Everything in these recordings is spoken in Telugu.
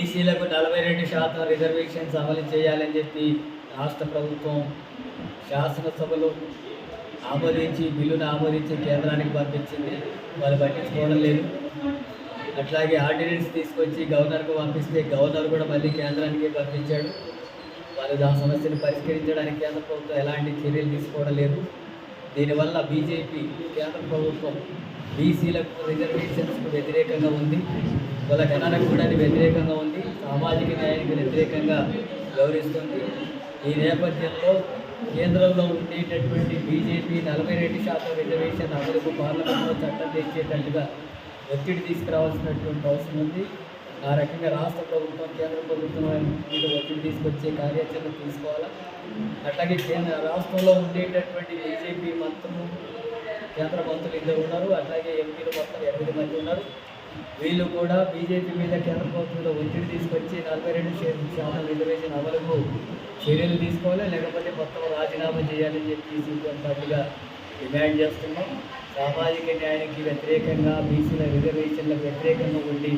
బీసీలకు నలభై రెండు శాతం రిజర్వేషన్స్ అమలు చేయాలని చెప్పి రాష్ట్ర ప్రభుత్వం శాసనసభలో ఆమోదించి బిల్లును ఆమోదించి కేంద్రానికి పంపించింది. వాళ్ళు పట్టించుకోవడం లేదు. అట్లాగే ఆర్డినెన్స్ తీసుకొచ్చి గవర్నర్కు పంపిస్తే గవర్నర్ కూడా మళ్ళీ కేంద్రానికి పంపించాడు. వాళ్ళు ఆ సమస్యను పరిష్కరించడానికి కేంద్ర ప్రభుత్వం ఎలాంటి చర్యలు తీసుకోవడం లేదు. దీనివల్ల బీజేపీ కేంద్ర ప్రభుత్వం బీసీలకు రిజర్వేషన్స్కు వ్యతిరేకంగా ఉంది. వాళ్ళ గణనకు కూడా వ్యతిరేకంగా ఉంది. సామాజిక న్యాయానికి వ్యతిరేకంగా గౌరవిస్తుంది. ఈ నేపథ్యంలో కేంద్రంలో ఉండేటటువంటి బీజేపీ నలభై రెండు శాతం రిజర్వేషన్ అమలుకు పార్లమెంట్లో చట్టం తెచ్చేటట్టుగా ఒత్తిడి తీసుకురావాల్సినటువంటి అవసరం ఉంది. ఆ రకంగా రాష్ట్ర ప్రభుత్వం కేంద్ర ప్రభుత్వం మీద ఒత్తిడి తీసుకొచ్చే కార్యాచరణ తీసుకోవాలా? అట్లాగే కేంద్ర రాష్ట్రంలో ఉండేటటువంటి బీజేపీ మంత్రులు కేంద్ర మంత్రులు ఇద్దరు ఉన్నారు. అట్లాగే ఎంపీలు మొత్తం ఎనిమిది మంది ఉన్నారు. వీళ్ళు కూడా బీజేపీ మీద కేంద్ర ప్రభుత్వంలో ఒత్తిడి తీసుకొచ్చి నలభై రెండు శాతం రిజర్వేషన్ అమలుకు చర్యలు తీసుకోవాలి. లేకపోతే మొత్తం రాజీనామా చేయాలని చెప్పి సీపీఎం పార్టీగా డిమాండ్ చేస్తున్నాం. సామాజిక న్యాయానికి వ్యతిరేకంగా బీసీల రిజర్వేషన్లకు వ్యతిరేకంగా ఉండి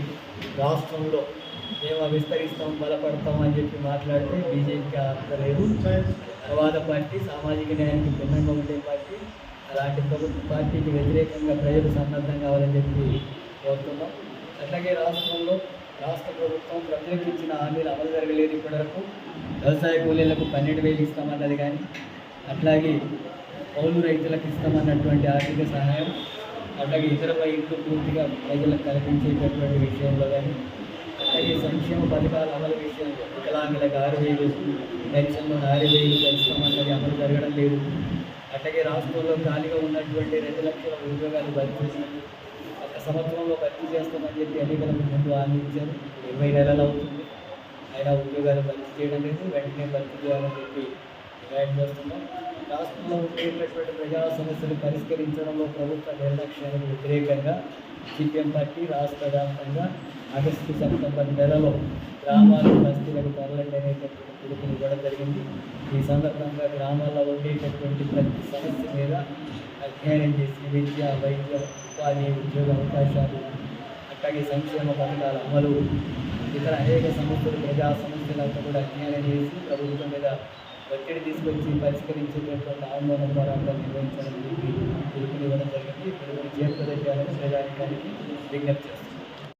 రాష్ట్రంలో మేము విస్తరిస్తాం బలపడతాం అని చెప్పి మాట్లాడితే బీజేపీకి అక్కలేదు తర్వాత పార్టీ సామాజిక న్యాయానికి భిన్నంగా ఉండే పార్టీ. అలాంటి ప్రభుత్వ పార్టీకి వ్యతిరేకంగా ప్రజలు సన్నద్ధం కావాలని చెప్పి కోరుతున్నాం. అట్లాగే రాష్ట్రంలో రాష్ట్ర ప్రభుత్వం ప్రత్యేకించిన ఇచ్చిన హామీలు అమలు జరగలేదు ఇప్పటివరకు. వ్యవసాయ కూలీలకు పన్నెండు వేలు ఇస్తామన్నది కానీ అట్లాగే పౌరు రైతులకు ఇస్తామన్నటువంటి ఆర్థిక సహాయం అట్లాగే ఇతర ఇంట్లో పూర్తిగా ప్రజలకు కల్పించేటటువంటి విషయంలో కానీ అట్లాగే సంక్షేమ పథకాల అమలు విషయంలో వికలాంగులకు ఆరు వేలు పెన్షన్లో ఆరు వేలు పెంచుతామన్నది అమలు జరగడం లేదు. అట్లాగే రాష్ట్రంలో ఖాళీగా ఉన్నటువంటి రెండు లక్షల ఉద్యోగాలు భర్తీ సంవత్సరంలో భర్తీ చేస్తామని చెప్పి ఎన్నికలకు ముందు హామీ ఇచ్చారు ఇరవై నెలలు అవుతుంది. అయినా ఉద్యోగాలు భర్తీ చేయడం లేదు. వెంటనే భర్తీ చేయాలని చెప్పి డిమాండ్ చేస్తున్నాం. రాష్ట్రంలో ఉండేటటువంటి ప్రజా సమస్యలు పరిష్కరించడంలో ప్రభుత్వ నిర్లక్ష్యానికి వ్యతిరేకంగా సిపిఎం పార్టీ రాష్ట్ర వ్యాప్తంగా ఆగస్టు సెప్టెంబర్ నెలలో గ్రామాలు బస్తీలకు తరలండి అనేటటువంటి పిలుపుని ఇవ్వడం జరిగింది. ఈ సందర్భంగా గ్రామాల్లో ఉండేటటువంటి ప్రతి సమస్య మీద అధ్యయనం చేసి విద్య వైద్య ఉపాధి ఉద్యోగ అవకాశాలు అట్లాగే సంక్షేమ పథకాల అమలు ఇతర అనేక సమస్యలు ప్రజా సమస్యలంతా కూడా అధ్యయనం చేసి ప్రభుత్వం మీద ఒత్తిడి తీసుకొచ్చి పరిష్కరించేటటువంటి ఆందోళన పోరాటాలు నిర్వహించాలని చెప్పి పిలుపునివ్వడం జరిగింది. పిలుపుని చేరుకోదగ్గాలని ప్రజానికానికి విజ్ఞప్తి చేస్తారు